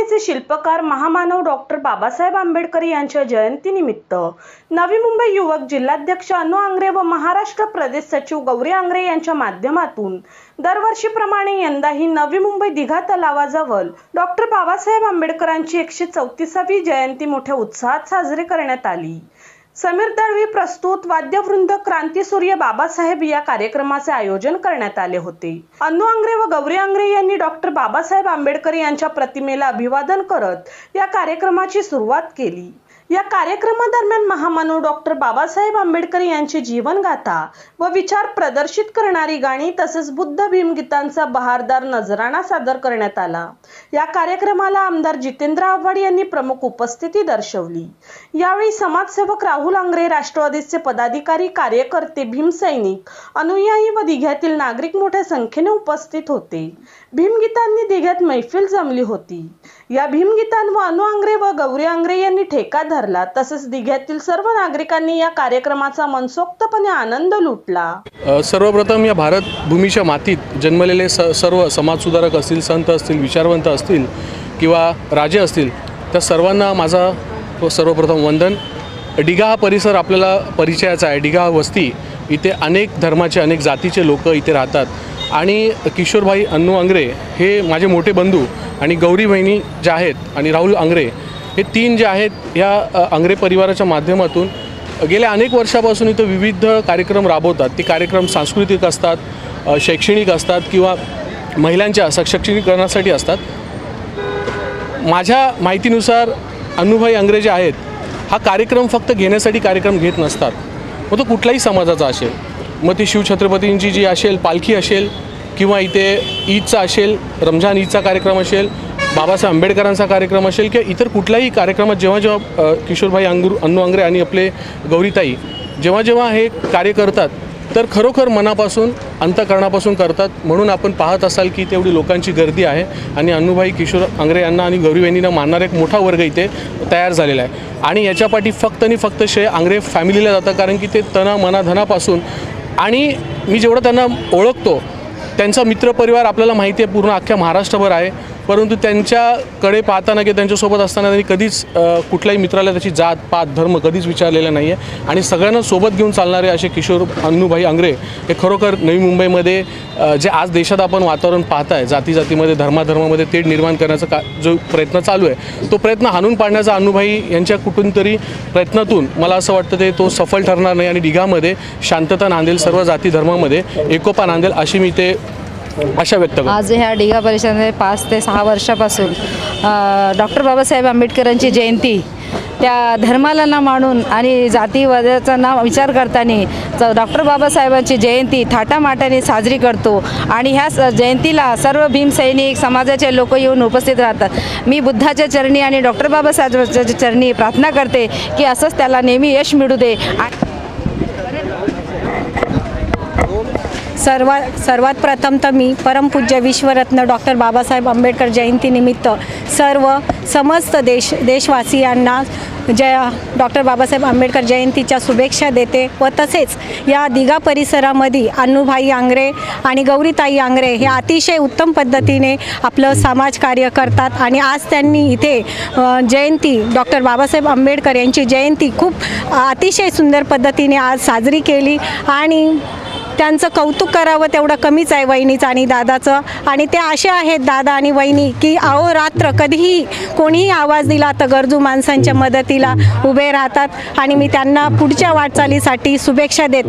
राज्यघटनेचे शिल्पकार महामानव डॉक्टर बाबासाहेब आंबेडकर यांच्या जयंतीनिमित्त नवी मुंबई युवक जिल्हाध्यक्ष अनु आंग्रे व महाराष्ट्र प्रदेश सचिव गौरी आंग्रे यांच्या माध्यमातून दरवर्षीप्रमाणे यंदाही नवी मुंबई दिघा तलावाजवळ डॉक्टर बाबासाहेब आंबेडकरांची एकशे चौतीसावी जयंती मोठ्या उत्साहात साजरी करण्यात आली. समीर दळवी प्रस्तुत वाद्यवृंद क्रांतीसूर्य बाबासाहेब या कार्यक्रमाचे आयोजन करण्यात आले होते. अनु आंग्रे व गौरी आंग्रे यांनी डॉक्टर बाबासाहेब आंबेडकर यांच्या प्रतिमेला अभिवादन करत या कार्यक्रमाची सुरुवात केली. या कार्यक्रमादरम्यान महामानव डॉक्टर बाबासाहेब आंबेडकर यांची जीवनगाथा व विचार प्रदर्शित करणारी गाणी तसेच बुद्ध भीमगीतांचा बहारदार नजराणा सादर करण्यात आला. या कार्यक्रमाला आमदार जितेंद्र आव्हाड यांनी प्रमुख उपस्थिती दर्शवली. यावेळी समाजसेवक राहुल आंग्रे राष्ट्रवादीचे पदाधिकारी कार्यकर्ते भीमसैनिक अनुयायी व दिघ्यातील नागरिक मोठ्या संख्येने उपस्थित होते. भीमगीतांनी दिघ्यात मैफिल जमली होती. या भीमगीतांवर अनु आंग्रे व गौरी आंग्रे यांनी ठेका धरला. तसेच दिघ्यातील सर्व नागरिकांनी या कार्यक्रमाचा मनसोक्तपणे आनंद लुटला. सर्वप्रथम या भारत भूमीच्या मातीत जन्मलेले स सर्व समाजसुधारक असतील संत असतील विचारवंत असतील किंवा राजे असतील त्या सर्वांना माझा व सर्वप्रथम वंदन. डिगा हा परिसर आपल्याला परिचयाचा आहे. डिगा हा वस्ती इथे अनेक धर्माचे अनेक जातीचे लोक इथे राहतात. आणि किशोरभाई अन्नू आंग्रे हे माझे मोठे बंधू आणि गौरी बहिणी ज्या आहेत आणि राहुल आंग्रे हे तीन जे आहेत या आंग्रे परिवाराच्या माध्यमातून गेल्या अनेक वर्षापासून इथं विविध कार्यक्रम राबवतात. ते कार्यक्रम सांस्कृतिक असतात शैक्षणिक असतात किंवा महिलांच्या सशक्तीकरणासाठी असतात. माझ्या माहितीनुसार अन्नुभाई आंग्रे जे आहेत हा कार्यक्रम फक्त घेण्यासाठी कार्यक्रम घेत नसतात. मग तो कुठलाही समाजाचा असेल मग ती शिवछत्रपतींची जी असेल पालखी असेल किंवा इथे ईदचा असेल रमजान ईदचा कार्यक्रम असेल बाबासाहेब आंबेडकरांचा कार्यक्रम असेल किंवा इतर कुठल्याही कार्यक्रमात जेव्हा जेव्हा किशोरभाई अंगुर अन्नू आंग्रे आणि आपले गौरीताई जेव्हा जेव्हा हे कार्य करतात तर खरोखर मनापासून अंतकरणापासून करतात. म्हणून आपण पाहत असाल की तेवढी लोकांची गर्दी आहे आणि अनुभाई किशोर आंग्रे यांना आणि गौरी वहिनींना मानणारा एक मोठा वर्ग इथे तयार झालेला आहे. आणि याच्यापाठी फक्त आणि फक्त श्रेय आंग्रे फॅमिलीला जातं कारण की ते तना मनाधनापासून आणि मी जेवढं त्यांना ओळखतो त्यांचा मित्रपरिवार आपल्याला माहिती आहे पूर्ण अख्ख्या महाराष्ट्रभर आहे. परंतु त्यांच्याकडे पाहताना की त्यांच्यासोबत असताना त्यांनी कधीच कुठल्याही मित्राला त्याची जात पात धर्म कधीच विचारलेला नाही आहे आणि सगळ्यांना सोबत घेऊन चालणारे असे किशोर अन्नूभाई आंग्रे हे खरोखर नवी मुंबईमध्ये जे आज देशात आपण वातावरण पाहताय जाती जातीमध्ये धर्माधर्मामध्ये तेढ निर्माण करण्याचा का जो प्रयत्न चालू आहे तो प्रयत्न हाणून पाडण्याचा अन्नूभाई यांच्या कुठून तरी प्रयत्नातून मला असं वाटतं ते तो सफल ठरणार नाही. आणि डिघामध्ये शांतता नांदेल सर्व जाती धर्मामध्ये एकोपा नांदेल अशी मी ते आशा व्यक्त आज ह्या डिगा परिषदेमध्ये पाच ते सहा वर्षापासून डॉक्टर बाबासाहेब आंबेडकरांची जयंती त्या धर्माला ना मानून आणि जातीवादाचा ना विचार करताना डॉक्टर बाबासाहेबांची जयंती थाटामाटाने साजरी करतो. आणि ह्या स- जयंतीला सर्व भीमसैनिक समाजाचे लोक येऊन उपस्थित राहतात. मी बुद्धाच्या चरणी आणि डॉक्टर बाबासाहेबांच्या चरणी प्रार्थना करते की असंच त्याला नेहमी यश मिळू दे. सर्वा सर्वात प्रथम तर मी परमपूज्य विश्वरत्न डॉक्टर बाबासाहेब आंबेडकर जयंतीनिमित्त सर्व समस्त देश देशवासियांना जय डॉक्टर बाबासाहेब आंबेडकर जयंतीच्या शुभेच्छा देते व तसेच या दिघा परिसरामध्ये अन्नूभाई आंग्रे आणि गौरीताई आंग्रे हे अतिशय उत्तम पद्धतीने आपलं समाजकार्य करतात आणि आज त्यांनी इथे जयंती डॉक्टर बाबासाहेब आंबेडकर यांची जयंती खूप अतिशय सुंदर पद्धतीने आज साजरी केली आणि त्यांचं कौतुक करावं तेवढं कमीच आहे वहिनीचं आणि दादाचं. आणि ते असे आहेत दादा आणि वहिनी की अहोरात्र कधीही कोणीही आवाज दिला तर गरजू माणसांच्या मदतीला उभे राहतात. आणि मी त्यांना पुढच्या वाटचालीसाठी शुभेच्छा देते.